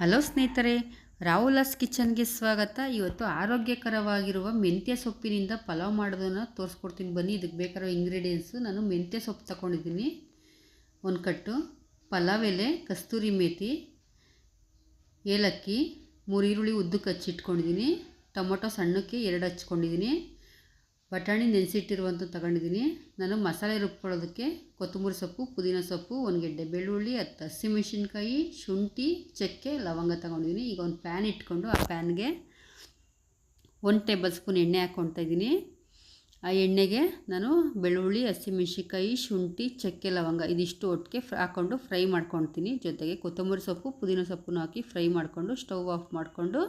Hello ಸ್ನೇಹಿತರೆ, ರಾಹುಲಸ್ ಕಿಚನ್ಗೆ ಸ್ವಾಗತ. ಇವತ್ತು ಆರೋಗ್ಯಕರವಾಗಿರುವ ಮೆಂತ್ಯ ಸೊಪ್ಪಿನಿಂದ ಪಲಾವ್ ಮಾಡೋದನ್ನು ತೋರಿಸ್ಕೊಡ್ತೀನಿ. ಬನ್ನಿ, ಇದಕ್ಕೆ ಬೇಕಾಗಿರೋ ಇಂಗ್ರೀಡಿಯೆಂಟ್ಸು ನಾನು ಮೆಂತ್ಯ ಸೊಪ್ಪು ತಗೊಂಡಿದ್ದೀನಿ ಒಂದು ಕಟ್ಟು ಪಲಾವ್ ಎಲೆ, ಕಸ್ತೂರಿ ಮೇಥಿ ಏಲಕ್ಕಿ, ಮೂರು ಈರುಳ್ಳಿ ಉದ್ದಕ್ಕೆ ಹಚ್ಚಿಟ್ಕೊಂಡಿದ್ದೀನಿ. ಟೊಮೊಟೊ ಸಣ್ಣಕ್ಕೆ ಎರಡು ಹಚ್ಕೊಂಡಿದ್ದೀನಿ. ಬಟಾಣಿ ನೆನೆಸಿಟ್ಟಿರುವಂಥ ತಗೊಂಡಿದ್ದೀನಿ. ನಾನು ಮಸಾಲೆ ರುಬ್ಕೊಳ್ಳೋದಕ್ಕೆ ಕೊತ್ತಂಬರಿ ಸೊಪ್ಪು, ಪುದೀನ ಸೊಪ್ಪು ಒಂದು ಗೆಡ್ಡೆ ಬೆಳ್ಳುಳ್ಳಿ ಹತ್ತು ಹಸಿಮೆಣಸಿನ್ಕಾಯಿ, ಶುಂಠಿ, ಚಕ್ಕೆ, ಲವಂಗ ತಗೊಂಡಿದ್ದೀನಿ. ಈಗ ಒಂದು ಪ್ಯಾನ್ ಇಟ್ಕೊಂಡು ಆ ಪ್ಯಾನ್ಗೆ ಒಂದು ಟೇಬಲ್ ಸ್ಪೂನ್ ಎಣ್ಣೆ ಹಾಕ್ಕೊಳ್ತಾ ಇದ್ದೀನಿ. ಆ ಎಣ್ಣೆಗೆ ನಾನು ಬೆಳ್ಳುಳ್ಳಿ, ಹಸಿಮೆಣ್ಸಿನ್ಕಾಯಿ, ಶುಂಠಿ, ಚಕ್ಕೆ, ಲವಂಗ ಇದಿಷ್ಟು ಒಟ್ಟಿಗೆ ಫ್ರೈ, ಹಾಕ್ಕೊಂಡು ಫ್ರೈ ಮಾಡ್ಕೊಳ್ತೀನಿ. ಜೊತೆಗೆ ಕೊತ್ತಂಬರಿ ಸೊಪ್ಪು, ಪುದೀನ ಸೊಪ್ಪನ್ನು ಹಾಕಿ ಫ್ರೈ ಮಾಡಿಕೊಂಡು ಸ್ಟವ್ ಆಫ್ ಮಾಡಿಕೊಂಡು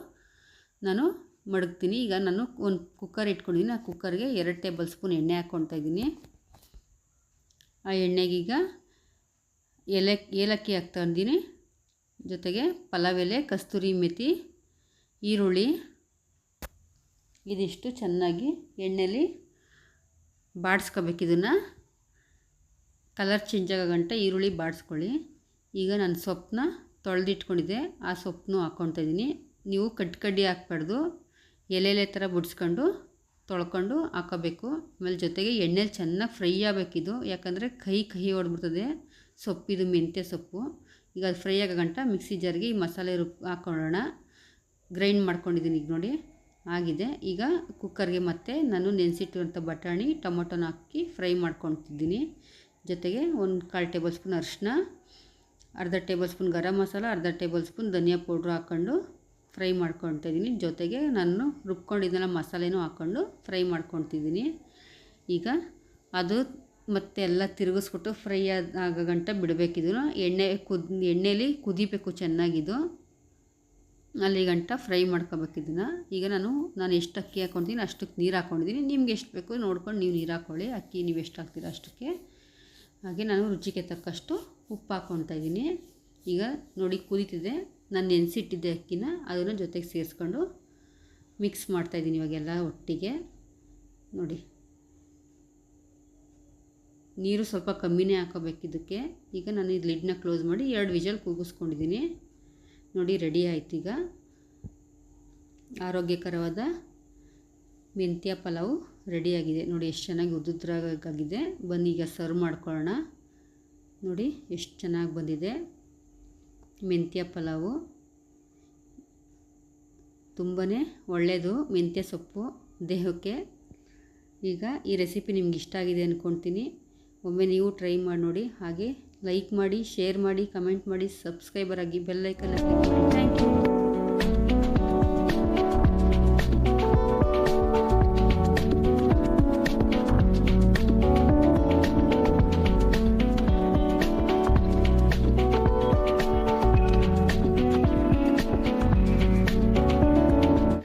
ನಾನು ಮಡಗ್ತೀನಿ. ಈಗ ನಾನು ಒಂದು ಕುಕ್ಕರ್ ಇಟ್ಕೊಂಡಿದ್ದೀನಿ. ಆ ಕುಕ್ಕರ್ಗೆ ಎರಡು ಟೇಬಲ್ ಸ್ಪೂನ್ ಎಣ್ಣೆ ಹಾಕ್ಕೊಳ್ತಾ ಇದ್ದೀನಿ. ಆ ಎಣ್ಣೆಗೀಗ ಎಲೆ, ಏಲಕ್ಕಿ ಹಾಕ್ತಾ ಇದ್ದೀನಿ. ಜೊತೆಗೆ ಪಲಾವ್ ಎಲೆ, ಕಸ್ತೂರಿ ಮೆಥಿ ಈರುಳ್ಳಿ. ಇದಿಷ್ಟು ಚೆನ್ನಾಗಿ ಎಣ್ಣೆಲಿ ಬಾಡಿಸ್ಕೋಬೇಕು ಇದನ್ನು. ಕಲರ್ ಚೇಂಜ್ ಆಗೋ ಗಂಟ ಈರುಳ್ಳಿ ಬಾಡಿಸ್ಕೊಳ್ಳಿ. ಈಗ ನಾನು ಸೊಪ್ಪನ್ನ ತೊಳೆದಿಟ್ಕೊಂಡಿದ್ದೆ. ಆ ಸೊಪ್ಪನ್ನೂ ಹಾಕ್ಕೊಳ್ತಾ ಇದ್ದೀನಿ. ನೀವು ಕಡ್ಡಿ ಕಡ್ಡಿ ಹಾಕ್ಬಾರ್ದು. ಎಲೆ ಎಲೆ ಥರ ಬಿಡಿಸ್ಕೊಂಡು ತೊಳ್ಕೊಂಡು ಹಾಕೋಬೇಕು. ಆಮೇಲೆ ಜೊತೆಗೆ ಎಣ್ಣೆಲಿ ಚೆನ್ನಾಗಿ ಫ್ರೈ ಆಗಬೇಕಿದು ಯಾಕಂದರೆ ಕಹಿ ಕಹಿ ಹೊಡೆದ್ಬಿಡ್ತದೆ. ಸೊಪ್ಪಿದು ಮೆಂತ್ಯ ಸೊಪ್ಪು. ಈಗ ಅದು ಫ್ರೈ ಆಗೋ ಮಿಕ್ಸಿ ಜಾರ್ಗೆ ಈ ಮಸಾಲೆ ರುಬ್ ಹಾಕೊಳ್ಳೋಣ. ಗ್ರೈಂಡ್ ಮಾಡ್ಕೊಂಡಿದ್ದೀನಿ ಈಗ ನೋಡಿ. ಆಗಿದೆ. ಈಗ ಕುಕ್ಕರ್ಗೆ ಮತ್ತೆ ನಾನು ನೆನೆಸಿಟ್ಟಿರುವಂಥ ಬಟಾಣಿ, ಟೊಮೊಟೊನ ಹಾಕಿ ಫ್ರೈ ಮಾಡ್ಕೊತಿದ್ದೀನಿ. ಜೊತೆಗೆ ಒಂದು ಕಾಲು ಟೇಬಲ್ ಸ್ಪೂನ್ ಅರಿಶಿನ ಅರ್ಧ ಟೇಬಲ್ ಸ್ಪೂನ್ ಗರಂ ಮಸಾಲ, ಅರ್ಧ ಟೇಬಲ್ ಸ್ಪೂನ್ ಧನಿಯಾ ಪೌಡ್ರ್ ಹಾಕ್ಕೊಂಡು ಫ್ರೈ ಮಾಡ್ಕೊತಿದ್ದೀನಿ ಜೊತೆಗೆ ನಾನು ರುಬ್ಕೊಂಡಿದ್ದೆಲ್ಲ ಮಸಾಲೆನೂ ಹಾಕ್ಕೊಂಡು ಫ್ರೈ ಮಾಡ್ಕೊತಿದ್ದೀನಿ ಈಗ ಅದು ಮತ್ತೆ ಎಲ್ಲ ತಿರುಗಿಸ್ಬಿಟ್ಟು ಫ್ರೈ ಆದ ಗಂಟ ಬಿಡಬೇಕಿದ್ರು. ಎಣ್ಣೆ ಕುದ್, ಎಣ್ಣೆಲಿ ಕುದಿಬೇಕು ಚೆನ್ನಾಗಿದು ಅಲ್ಲಿ ಗಂಟ ಫ್ರೈ ಮಾಡ್ಕೋಬೇಕು ಇದನ್ನು ಈಗ ನಾನು ನಾನು ಎಷ್ಟು ಅಕ್ಕಿ ಹಾಕ್ಕೊತೀನಿ ಅಷ್ಟಕ್ಕೆ ನೀರು ಹಾಕ್ಕೊಂಡಿದ್ದೀನಿ. ನಿಮ್ಗೆ ಎಷ್ಟು ಬೇಕು ನೋಡ್ಕೊಂಡು ನೀವು ನೀರು ಹಾಕ್ಕೊಳ್ಳಿ. ಅಕ್ಕಿ ನೀವು ಎಷ್ಟು ಹಾಕ್ತೀರ ಅಷ್ಟಕ್ಕೆ. ಹಾಗೆ ನಾನು ರುಚಿಗೆ ತಕ್ಕಷ್ಟು ಉಪ್ಪು ಹಾಕ್ಕೊತಾ ಇದ್ದೀನಿ. ಈಗ ನೋಡಿ ಕುದೀತಿದೆ. ನಾನು ನೆನೆಸಿಟ್ಟಿದ್ದೆ ಅಕ್ಕಿನ ಅದನ್ನು ಜೊತೆಗೆ ಸೇರಿಸ್ಕೊಂಡು ಮಿಕ್ಸ್ ಮಾಡ್ತಾಯಿದ್ದೀನಿ ಇವಾಗೆಲ್ಲ ಒಟ್ಟಿಗೆ. ನೋಡಿ. ನೀರು ಸ್ವಲ್ಪ ಕಮ್ಮಿನೇ ಹಾಕೋಬೇಕು ಇದಕ್ಕೆ. ಈಗ ನಾನು ಇದು ಲಿಡ್ನ ಕ್ಲೋಸ್ ಮಾಡಿ ಎರಡು ವಿಜಲ್ ಕೂಗಿಸ್ಕೊಂಡಿದ್ದೀನಿ. ನೋಡಿ, ರೆಡಿ ಆಯ್ತು ಈಗ. ಆರೋಗ್ಯಕರವಾದ ಮೆಂತ್ಯ ಪಲಾವು ರೆಡಿಯಾಗಿದೆ. ನೋಡಿ, ಎಷ್ಟು ಚೆನ್ನಾಗಿ ಉದ್ದುದ್ರಾಗಿದೆ ಬನ್ನಿ, ಈಗ ಸರ್ವ್ ಮಾಡ್ಕೊಳ್ಳೋಣ. ನೋಡಿ, ಎಷ್ಟು ಚೆನ್ನಾಗಿ ಬಂದಿದೆ. ಮೆಂತ್ಯ ಪಲಾವು. ತುಂಬಾ ಒಳ್ಳೆಯದು ಮೆಂತ್ಯ ಸೊಪ್ಪು ದೇಹಕ್ಕೆ. ಈಗ ಈ ರೆಸಿಪಿ ನಿಮ್ಗೆ ಇಷ್ಟ ಆಗಿದೆ ಅಂದ್ಕೊತೀನಿ ಒಮ್ಮೆ ನೀವು ಟ್ರೈ ಮಾಡಿ ನೋಡಿ, ಹಾಗೆ ಲೈಕ್ ಮಾಡಿ ಶೇರ್ ಮಾಡಿ ಕಮೆಂಟ್ ಮಾಡಿ ಸಬ್ಸ್ಕ್ರೈಬರ್ ಆಗಿ ಬೆಲ್ಲೈಕಲ್ಲಿ ಥ್ಯಾಂಕ್ ಯು